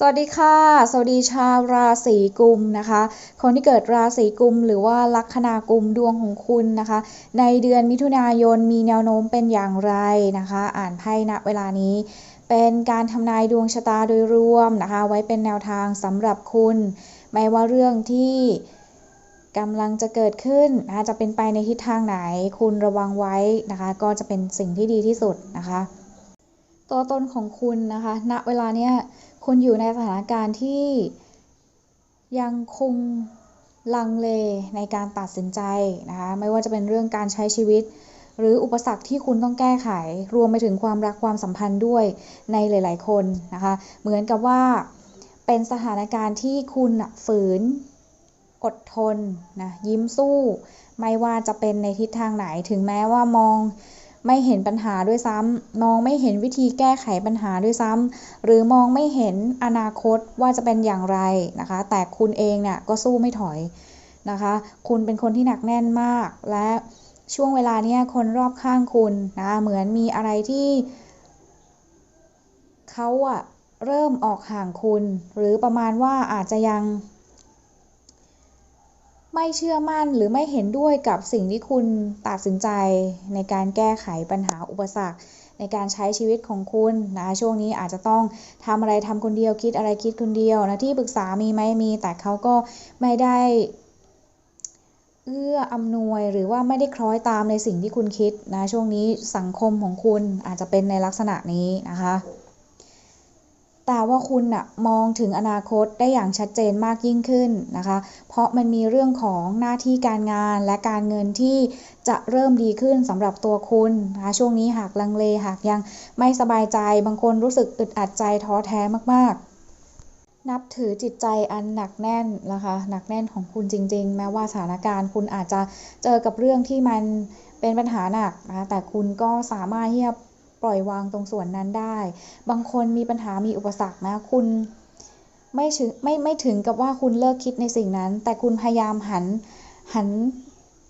สวัสดีค่ะ สวัสดีชาวราศีกุมนะคะ คนที่เกิดราศีกุมหรือว่าลัคนากุมดวงของคุณนะคะ ในเดือนมิถุนายนมีแนวโน้มเป็นอย่างไรนะคะ อ่านไพ่ณเวลานี้ เป็นการทำนายดวงชะตาโดยรวมนะคะ ไว้เป็นแนวทางสำหรับคุณ ไม่ว่าเรื่องที่กำลังจะเกิดขึ้นนะคะจะเป็นไปในทิศทางไหน คุณระวังไว้นะคะ ก็จะเป็นสิ่งที่ดีที่สุดนะคะ ตัวตนของคุณนะคะ ณเวลาเนี้ย คุณอยู่ในสถานการณ์ที่ยังคงลังเลในการตัดสินใจนะคะ ไม่ว่าจะเป็นเรื่องการใช้ชีวิต หรืออุปสรรคที่คุณต้องแก้ไข รวมไปถึงความรักความสัมพันธ์ด้วยในหลาย ๆ คนนะคะ เหมือนกับว่าเป็นสถานการณ์ที่คุณฝืนอดทนนะยิ้มสู้ ไม่ว่าจะเป็นในทิศทางไหนถึงแม้ว่ามอง ไม่เห็นปัญหาด้วยซ้ำมองไม่เห็นวิธีแก้ไขปัญหาด้วยซ้ำหรือมองไม่เห็นอนาคตว่าจะเป็นอย่างไรนะคะ แต่คุณเองเนี่ยก็สู้ไม่ถอยนะคะ คุณเป็นคนที่หนักแน่นมากและช่วงเวลาเนี้ยคนรอบข้างคุณนะเหมือนมีอะไรที่เขาอะเริ่มออกห่างคุณ หรือประมาณว่าอาจจะยัง ไม่เชื่อมั่นหรือไม่เห็นด้วยกับสิ่งที่คุณตัดสินใจ ในการแก้ไขปัญหาอุปสรรค ในการใช้ชีวิตของคุณนะ ช่วงนี้อาจจะต้องทำอะไรทำคนเดียวคิดอะไรคิดคนเดียวนะที่ปรึกษามีไหมมี แต่เขาก็ไม่ได้เอื้ออำนวยหรือว่าไม่ได้คล้อยตามในสิ่งที่คุณคิดนะ ช่วงนี้สังคมของคุณอาจจะเป็นในลักษณะนี้นะคะ แต่ว่าคุณอะมองถึงอนาคตได้อย่างชัดเจนมากยิ่งขึ้นนะคะ เพราะมันมีเรื่องของหน้าที่การงานและการเงินที่จะเริ่มดีขึ้นสำหรับตัวคุณนะคะช่วงนี้หากลังเลหากยังไม่สบายใจบางคนรู้สึกอึดอัดใจท้อแท้มากๆนับถือจิตใจอันหนักแน่นนะคะหนักแน่นของคุณจริง ๆ แม้ว่าสถานการณ์คุณอาจจะเจอกับเรื่องที่มันเป็นปัญหาหนักนะแต่คุณก็สามารถที่จะ ปล่อยวางตรงส่วนนั้นได้ บางคนมีปัญหามีอุปสรรคนะ คุณไม่ถึงไม่ไม่ถึงกับว่าคุณเลิกคิดในสิ่งนั้น แต่คุณพยายามหันหัน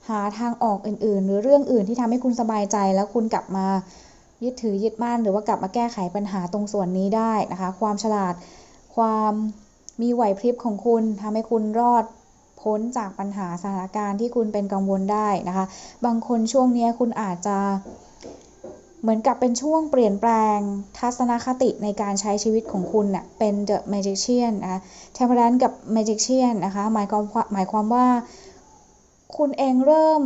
หาทางออกอื่น ๆ หรือเรื่องอื่นที่ทำให้คุณสบายใจ แล้วคุณกลับมายึดถือยึดมั่นหรือว่ากลับมาแก้ไขปัญหาตรงส่วนนี้ได้นะคะ ความฉลาด ความมีไหวพริบของคุณทำให้คุณรอดพ้นจากปัญหาสถานการณ์ที่คุณเป็นกังวลได้นะคะ บางคนช่วงนี้คุณอาจจะ เหมือนกับเป็นช่วงเปลี่ยนแปลงทัศนคติในการใช้ชีวิตของคุณเน่ยเป็น The Magician นะเทมเพลนกับ Magician นะคะหมายความหมายความว่า คุณเองเริ่ม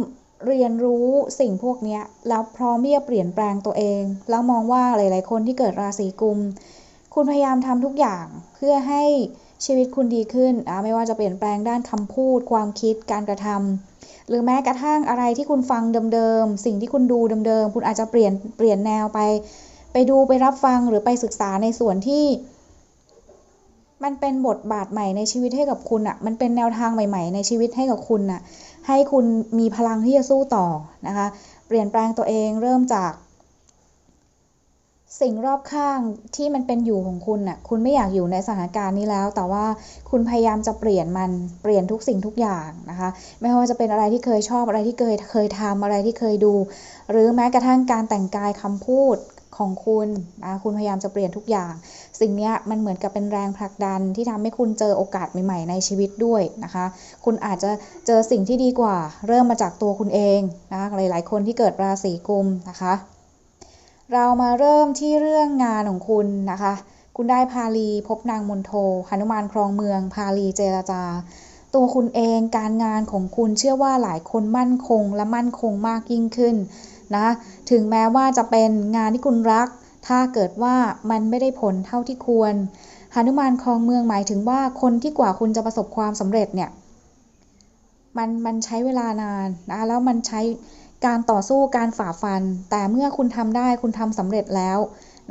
เรียนรู้สิ่งพวกนี้แล้วพร้อมที่จะเปลี่ยนแปลงตัวเอง แล้วมองว่าหลาย ๆ คนที่เกิดราศีกุม คุณพยายามทำทุกอย่างเพื่อให้ ชีวิตคุณดีขึ้นไม่ว่าจะเปลี่ยนแปลงด้านคำพูด ความคิดการกระทำหรือแม้กระทั่งอะไรที่คุณฟังเดิมๆสิ่งที่คุณดูเดิมๆคุณอาจจะเปลี่ยนเปลี่ยนแนวไป ไปดูไปรับฟังหรือไปศึกษาในส่วนที่มันเป็นบทบาทใหม่ในชีวิตให้กับคุณอะ่ะ มันเป็นแนวทางใหม่ ๆ ในชีวิตให้กับคุณอะ่ะ ให้คุณมีพลังที่จะสู้ต่อนะคะ เปลี่ยนแปลงตัวเองเริ่มจาก สิ่งรอบข้างที่มันเป็นอยู่ของคุณน่ะ คุณไม่อยากอยู่ในสถานการณ์นี้แล้ว แต่ว่าคุณพยายามจะเปลี่ยนมัน เปลี่ยนทุกสิ่งทุกอย่างนะคะ ไม่ว่าจะเป็นอะไรที่เคยชอบ อะไรที่เคยเคยทำอะไรที่เคยดู หรือแม้กระทั่งการแต่งกายคำพูดของคุณนะคุณพยายามจะเปลี่ยนทุกอย่าง สิ่งนี้มันเหมือนกับเป็นแรงผลักดันที่ทำให้คุณเจอโอกาสใหม่ ๆ ในชีวิตด้วยนะคะ คุณอาจจะเจอสิ่งที่ดีกว่า เริ่มมาจากตัวคุณเองนะหลาย ๆ คนที่เกิดราศีกุมนะคะ เรามาเริ่มที่เรื่องงานของคุณนะคะ คุณได้พาลีพบนางมนโทหนุมานครองเมือง พาลีเจรจา ตัวคุณเองการงานของคุณเชื่อว่าหลายคนมั่นคงและมั่นคงมากยิ่งขึ้นนะถึงแม้ว่าจะเป็นงานที่คุณรัก ถ้าเกิดว่ามันไม่ได้ผลเท่าที่ควรหนุมานครองเมืองหมายถึงว่าคนที่กว่าคุณจะประสบความสำเร็จเนี่ยมันมันใช้เวลานานนะแล้วมันใช้ การต่อสู้การฝ่าฟัน แต่เมื่อคุณทำได้คุณทำสำเร็จแล้ว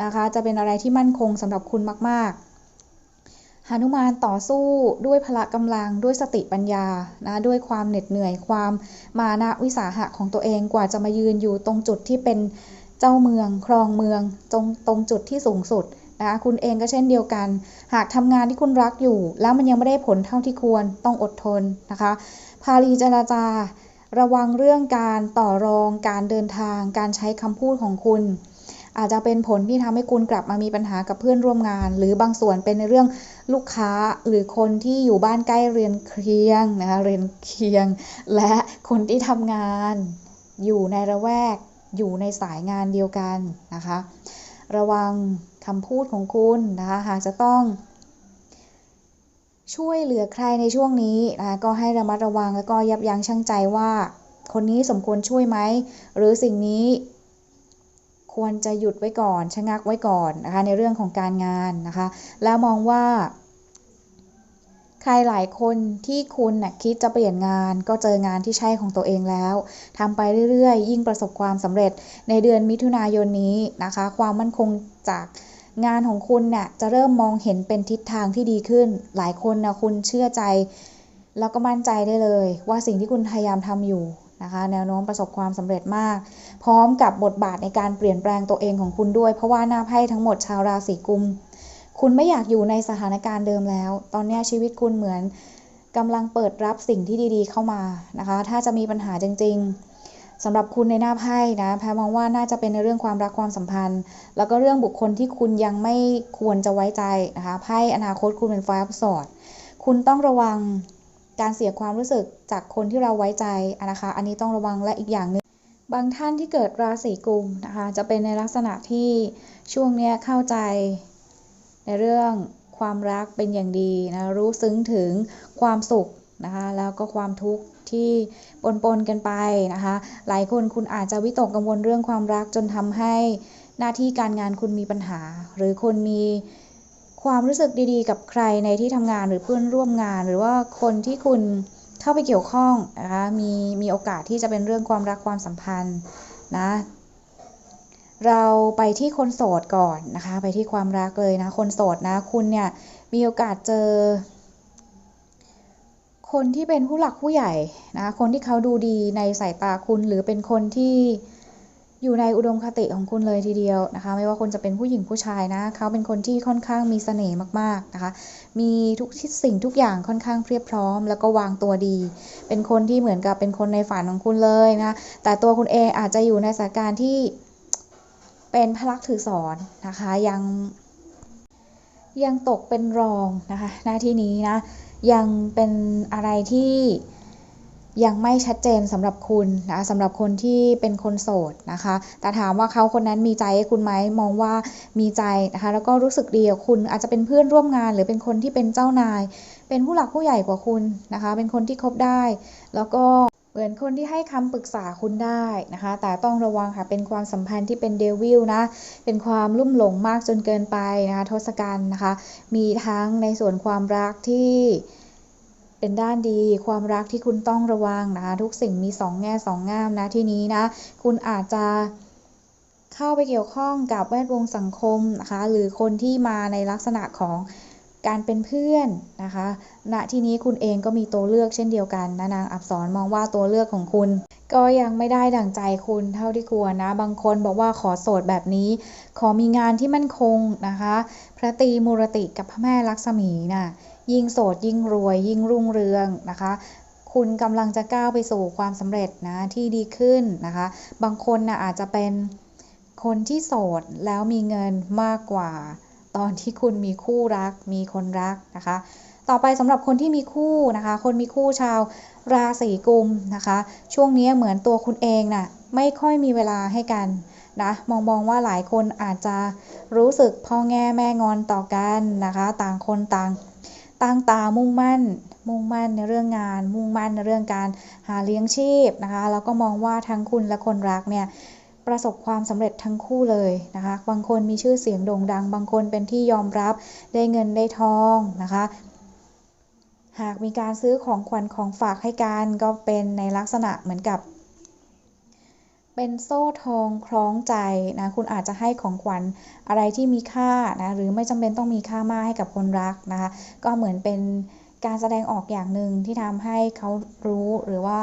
นะคะ จะเป็นอะไรที่มั่นคงสำหรับคุณมาก ๆหนุมานต่อสู้ด้วยพละกำลังด้วยสติปัญญานะด้วยความเหน็ดเหนื่อยความมานะวิสาหะของตัวเองกว่าจะมายืนอยู่ตรงจุดที่เป็นเจ้าเมือง ครองเมืองตรงตรงจุดที่สูงสุดนะคะคุณเองก็เช่นเดียวกัน หากทำงานที่คุณรักอยู่ แล้วมันยังไม่ได้ผลเท่าที่ควรต้องอดทนนะคะพาลีจราจา ระวังเรื่องการต่อรอง การเดินทาง การใช้คำพูดของคุณ อาจจะเป็นผลที่ทำให้คุณกลับมามีปัญหากับเพื่อนร่วมงาน หรือบางส่วนเป็นในเรื่องลูกค้าหรือคนที่อยู่บ้านใกล้เรียนเคียงนะคะเรียนเคียง และคนที่ทำงานอยู่ในระแวกอยู่ในสายงานเดียวกันนะคะ ระวังคำพูดของคุณนะคะหากจะต้อง ช่วยเหลือใครในช่วงนี้นะคะก็ให้ระมัดระวังแล้วก็ยับยั้งชั่งใจว่า คนนี้สมควรช่วยไหม หรือสิ่งนี้ควรจะหยุดไว้ก่อนชะงักไว้ก่อนนะคะในเรื่องของการงานนะคะ แล้วมองว่า ใครหลายคนที่คุณนะ่ะคิดจะเปลี่ยนงาน ก็เจองานที่ใช่ของตัวเองแล้วทำไปเรื่อยๆ ยิ่งประสบความสำเร็จในเดือนมิถุนายนนี้นะคะ ความมั่นคงจาก งานของคุณเนี่ยจะเริ่มมองเห็นเป็นทิศทางที่ดีขึ้น หลายคนนะคุณเชื่อใจ แล้วก็มั่นใจได้เลย ว่าสิ่งที่คุณพยายามทำอยู่นะคะแนวโน้มประสบความสำเร็จมาก พร้อมกับบทบาทในการเปลี่ยนแปลงตัวเองของคุณด้วย เพราะว่าหน้าไพ่ทั้งหมดชาวราศีกุม คุณไม่อยากอยู่ในสถานการณ์เดิมแล้ว ตอนนี้ชีวิตคุณเหมือนกำลังเปิดรับสิ่งที่ดีๆ เข้ามานะคะ ถ้าจะมีปัญหาจริง ๆ สำหรับคุณในหน้าไพ่นะแพรมองว่าน่าจะเป็นในเรื่องความรักความสัมพันธ์ แล้วก็เรื่องบุคคลที่คุณยังไม่ควรจะไว้ใจนะคะไพ่อนาคตคุณเป็นไฟอัพสอดคุณต้องระวังการเสียความรู้สึกจากคนที่เราไว้ใจนะคะ อันนี้ต้องระวังและอีกอย่างหนึ่งบางท่านที่เกิดราศีกุมนะคะ จะเป็นในลักษณะที่ช่วงนี้เข้าใจในเรื่องความรักเป็นอย่างดีนะรู้ซึ้งถึงความสุขนะคะ แล้วก็ความทุกข์ ที่ปนปนๆกันไปนะคะ หลายคนคุณอาจจะวิตกกังวลเรื่องความรักจนทำให้หน้าที่การงานคุณมีปัญหา หรือคนมีความรู้สึกดีๆ กับใครในที่ทำงานหรือเพื่อนร่วมงาน หรือว่าคนที่คุณเข้าไปเกี่ยวข้องนะคะมีมีโอกาสที่จะเป็นเรื่องความรักความสัมพันธ์นะเราไปที่คนโสดก่อนนะคะ ไปที่ความรักเลยนะ คนโสดนะ คุณเนี่ยมีโอกาสเจอ คนที่เป็นผู้หลักผู้ใหญ่นะคนที่เขาดูดีในสายตาคุณ หรือเป็นคนที่อยู่ในอุดมคติของคุณเลยทีเดียวนะคะ ไม่ว่าคุณจะเป็นผู้หญิงผู้ชายนะเขาเป็นคนที่ค่อนข้างมีเสน่ห์มากๆนะคะ มีทุกสิ่งทุกอย่างค่อนข้างเพียบพร้อม แล้วก็วางตัวดี เป็นคนที่เหมือนกับเป็นคนในฝันของคุณเลยนะแต่ตัวคุณเองอาจจะอยู่ในสถานการณ์ที่เป็นพลักถือสอนนะคะยัง ยังตกเป็นรองนะคะหน้าที่นี้นะยังเป็นอะไรที่ยังไม่ชัดเจนสำหรับคุณนะสำหรับคนที่เป็นคนโสดนะคะ แต่ถามว่าเขาคนนั้นมีใจให้คุณไหมมองว่ามีใจนะคะ แล้วก็รู้สึกดีกับคุณอาจจะเป็นเพื่อนร่วมงาน หรือเป็นคนที่เป็นเจ้านาย เป็นผู้หลักผู้ใหญ่กว่าคุณนะคะ เป็นคนที่คบได้ แล้วก็ เหมือนคนที่ให้คำปรึกษาคุณได้นะคะ แต่ต้องระวังค่ะ เป็นความสัมพันธ์ที่เป็นเดวิลนะ เป็นความลุ่มหลงมากจนเกินไปนะคะทศกัณฐ์นะคะ มีทั้งในส่วนความรักที่เป็นด้านดี ความรักที่คุณต้องระวังนะคะทุกสิ่งมีสองแง่สองงามนะที่นี้นะ คุณอาจจะเข้าไปเกี่ยวข้องกับแวดวงสังคมนะคะ หรือคนที่มาในลักษณะของ การเป็นเพื่อนนะคะณที่นี้คุณเองก็มีตัวเลือกเช่นเดียวกันนะนางอับสรมองว่าตัวเลือกของคุณ ก็ยังไม่ได้ดั่งใจคุณเท่าที่ควรนะ บางคนบอกว่าขอโสดแบบนี้ ขอมีงานที่มั่นคงนะคะ พระตรีมูรติกับพระแม่ลักษมีน่ะยิ่งโสดยิ่งรวย ยิ่งรุ่งเรืองนะคะคุณกำลังจะก้าวไปสู่ความสำเร็จนะที่ดีขึ้นนะคะ บางคนนะอาจจะเป็นคนที่โสดแล้วมีเงินมากกว่า ตอนที่คุณมีคู่รัก มีคนรักนะคะ ต่อไปสำหรับคนที่มีคู่นะคะ คนมีคู่ชาวราศีกุมนะคะ ช่วงนี้เหมือนตัวคุณเองน่ะไม่ค่อยมีเวลาให้กันนะมองมองว่าหลายคนอาจจะรู้สึกพ่อแง่แม่งอนต่อกันนะคะ ต่างคนต่างตั้งตามุ่งมั่น มุ่งมั่นในเรื่องงาน มุ่งมั่นในเรื่องการหาเลี้ยงชีพนะคะ แล้วก็มองว่าทั้งคุณและคนรักเนี่ย ประสบความสำเร็จทั้งคู่เลยนะคะ บางคนมีชื่อเสียงโด่งดัง บางคนเป็นที่ยอมรับได้เงินได้ทองนะคะ หากมีการซื้อของขวัญของฝากให้กันก็เป็นในลักษณะเหมือนกับ เป็นโซ่ทองคล้องใจนะ คุณอาจจะให้ของขวัญอะไรที่มีค่านะ หรือไม่จำเป็นต้องมีค่ามากให้กับคนรักนะคะ ก็เหมือนเป็นการแสดงออกอย่างหนึ่งที่ทำให้เขารู้หรือว่า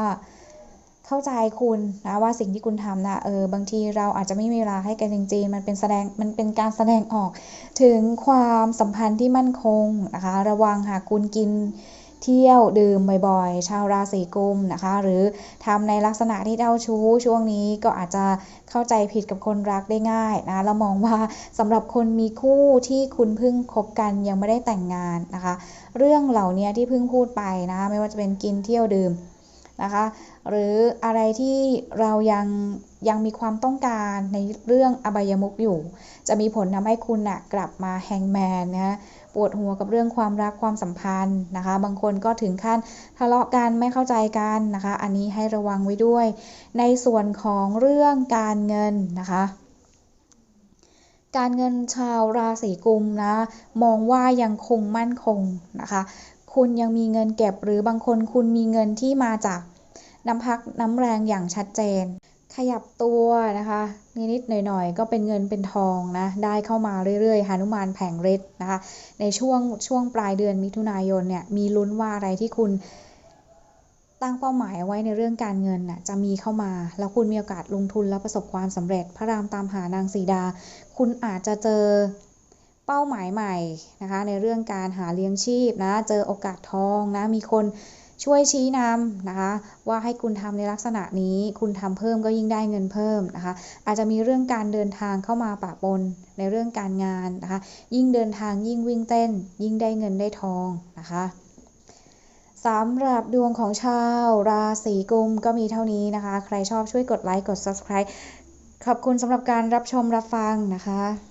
เข้าใจคุณนะว่าสิ่งที่คุณทำนะเออบางทีเราอาจจะไม่มีเวลาให้กันจริงๆมันเป็นแสดงมันเป็นการแสดงออก ถึงความสัมพันธ์ที่มั่นคงนะคะ ระวังหากคุณกินเที่ยวดื่มบ่อยๆ ชาวราศีกุมนะคะ หรือทำในลักษณะที่เจ้าชู้ช่วงนี้ก็อาจจะเข้าใจผิดกับคนรักได้ง่ายนะแล้วมองว่าสำหรับคนมีคู่ที่คุณเพิ่งคบกันยังไม่ได้แต่งงานนะคะ เรื่องเหล่านี้ที่เพิ่งพูดไปนะ ไม่ว่าจะเป็นกินเที่ยวดื่ม นะคะ หรืออะไรที่เรายังยังมีความต้องการในเรื่องอบายมุขอยู่ จะมีผลทำให้คุณนะกลับมาแฮงแมนนะปวดหัวกับเรื่องความรักความสัมพันธ์นะคะ บางคนก็ถึงขั้นทะเลาะกันไม่เข้าใจกันนะคะ อันนี้ให้ระวังไว้ด้วย ในส่วนของเรื่องการเงินนะคะการเงินชาวราศีกุมนะ มองว่ายังคงมั่นคงนะคะ คุณยังมีเงินเก็บหรือบางคนคุณมีเงินที่มาจากน้ำพักน้ำแรงอย่างชัดเจน ขยับตัวนะคะนิดๆหน่อยๆ ก็เป็นเงินเป็นทองนะ ได้เข้ามาเรื่อยๆหานุมานแผงฤทธิ์นะคะ ในช่วงช่วงปลายเดือนมิถุนายนเนี่ยมีลุ้นว่าอะไรที่คุณตั้งเป้าหมายไว้ในเรื่องการเงินน่ะจะมีเข้ามา แล้วคุณมีโอกาสลงทุนแล้วประสบความสำเร็จ พระรามตามหานางสีดา คุณอาจจะเจอ เป้าหมายใหม่นะคะในเรื่องการหาเลี้ยงชีพนะเจอโอกาสทองนะมีคนช่วยชี้นำนะคะว่าให้คุณทำในลักษณะนี้ คุณทำเพิ่มก็ยิ่งได้เงินเพิ่มนะคะอาจจะมีเรื่องการเดินทางเข้ามาปะปนในเรื่องการงานนะคะยิ่งเดินทางยิ่งวิ่งเต้น ยิ่งได้เงินได้ทองนะคะสำหรับดวงของชาวราศีกุมก็มีเท่านี้นะคะ ใครชอบช่วยกดไลค์กด subscribe ขอบคุณสำหรับการรับชมรับฟังนะคะ